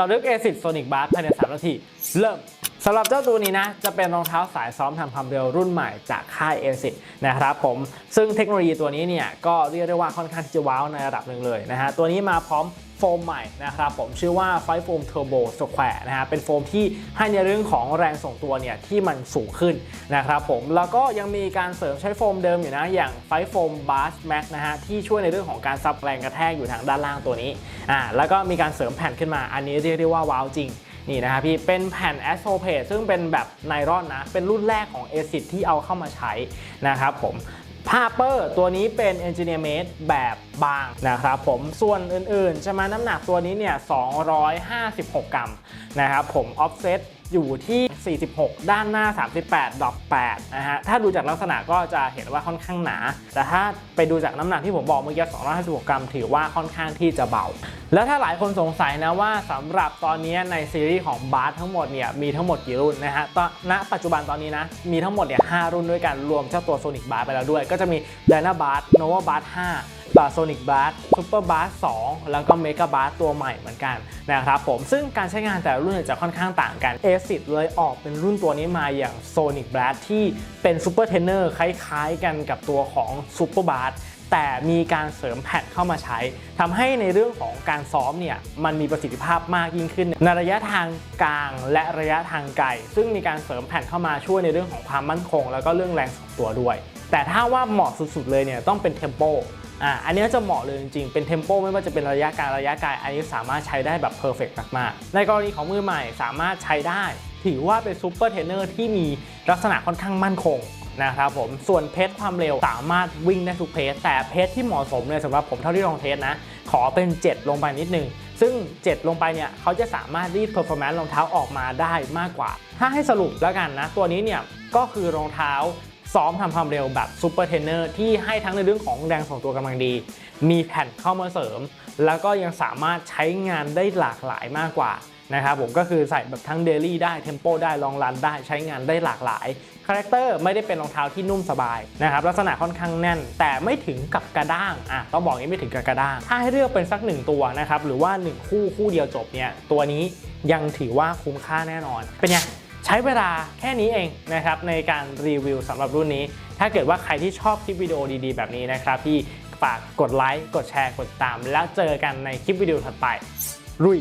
จอดลึก ASIC Sonic Bar ภายใน 3 นาที เริ่มสำหรับเจ้าตัวนี้นะ จะเป็นรองเท้าสายซ้อมทำความเร็วรุ่นใหม่จากค่าย ASIC นะครับผมซึ่งเทคโนโลยีตัวนี้เนี่ยก็เรียกได้ว่าค่อนข้างที่จะว้าวในระดับหนึ่งเลยนะฮะตัวนี้มาพร้อม โฟมใหม่นะครับผมชื่อว่าไฟโฟมเทอร์โบสแควร์นะฮะเป็นโฟมที่ให้ในเรื่องของแรงส่งตัวเนี่ยที่มันสูงขึ้นนะครับผมแล้วก็ยังมีการเสริมใช้โฟมเดิมอยู่นะ อย่างไฟโฟมบาร์แม็กนะฮะที่ช่วยในเรื่องของการซับแรงกระแทกอยู่ทางด้านล่างตัวนี้อ่าแล้วก็มีการเสริมแผ่นขึ้นมาอันนี้เรียกได้ว่าว้าวจริงนี่นะครับพี่เป็นแผ่นแอสโ p เพซึ่งเป็นแบบไนลอนนะ เป็นรุ่นแรกของ a อ i c ที่เอาเข้ามาใช้นะครับผม ผ้าเปอร์ตัวนี้เป็น Engineer Made แบบบางนะครับผมส่วนอื่นๆ จะมาน้ำหนักตัวนี้เนี่ย 256 กรัมนะครับผม Offset อยู่ที่ 46 ด้านหน้า 38ดอก8นะฮะ ถ้าดูจากลักษณะก็จะเห็นว่าค่อนข้างหนา แต่ถ้าไปดูจากน้ำหนักที่ผมบอกเมื่อกี้256 กรัม ถือว่าค่อนข้างที่จะเบา แล้วถ้าหลายคนสงสัยนะว่าสำหรับตอนนี้ในซีรีส์ของบาร์ทั้งหมดเนี่ยมีทั้งหมดกี่รุ่นนะฮะ ตอนณปัจจุบันตอนนี้นะมีทั้งหมดเนี่ย5รุ่นด้วยกันรวมเจ้าตัวโซนิกบาร์ไปแล้วด้วย ก็จะมี d y n a b a r Nova b a r 5 ต่อ Sonic b a s Super b สองแล้วก็ Mega b a s ตัวใหม่เหมือนกันนะครับผมซึ่งการใช้งานแต่ละรุ่นจะค่อนข้างต่างกันเอสิดเลยออกเป็นรุ่นตัวนี้มาอย่าง Sonic b a s ที่เป็นซูเปอร์เทนเนอร์คล้ายๆ กันกับตัวของซู Super b a s แต่มีการเสริมแผ่นเข้ามาใช้ ทำให้ในเรื่องของการซ้อมเนี่ยมันมีประสิทธิภาพมากยิ่งขึ้น ในระยะทางกลางและระยะทางไกล ซึ่งมีการเสริมแผ่นเข้ามาช่วยในเรื่องของความมั่นคง แล้วก็เรื่องแรงสองตัวด้วย แต่ถ้าว่าเหมาะสุดๆเลยเนี่ยต้องเป็นเทมโป อ่าอันนี้จะเหมาะเลยจริงๆ เป็นเทมโปไม่ว่าจะเป็นระยะกลางระยะไกลอันนี้สามารถใช้ได้แบบเพอร์เฟกต์มากๆ ในกรณีของมือใหม่สามารถใช้ได้ ถือว่าเป็นซูเปอร์เทรนเนอร์ที่มีลักษณะค่อนข้างมั่นคงนะครับผมส่วนเพจความเร็วสามารถวิ่งได้ทุกเพจแต่เพจที่เหมาะสมเนี่ยสำหรับผมเท่าที่ลองเทสนะ ขอเป็น 7 ลงไปนิดนึง ซึ่ง 7 ลงไปเนี่ยเขาจะสามารถรีด performance รองเท้าออกมาได้มากกว่า ถ้าให้สรุปแล้วกันนะ ตัวนี้เนี่ยก็คือรองเท้า ซ้อมทำความเร็วแบบซูเปอร์เทรนเนอร์ที่ให้ทั้งในเรื่องของแรงส่งตัวกำลังดี มีแผ่นเข้ามาเสริม แล้วก็ยังสามารถใช้งานได้หลากหลายมากกว่านะครับผมก็คือใส่แบบทั้งเดลี่ได้เทมโปได้ลองรันได้ใช้งานได้หลากหลายคาแรคเตอร์ไม่ได้เป็นรองเท้าที่นุ่มสบายนะครับลักษณะค่อนข้างแน่น แต่ไม่ถึงกับกระด้างอะต้องบอกอย่างนี้ไม่ถึงกับกระด้าง ถ้าให้เลือกเป็นสักหนึ่งตัวนะครับหรือว่า 1 คู่คู่เดียวจบเนี่ยตัวนี้ยังถือว่าคุ้มค่าแน่นอนเป็นไง ใช้เวลาแค่นี้เองนะครับในการรีวิวสำหรับรุ่นนี้ ถ้าเกิดว่าใครที่ชอบคลิปวิดีโอดีๆ แบบนี้นะครับพี่ฝากกดไลค์กดแชร์กดติดตาม แล้วเจอกันในคลิปวิดีโอถัดไปลุย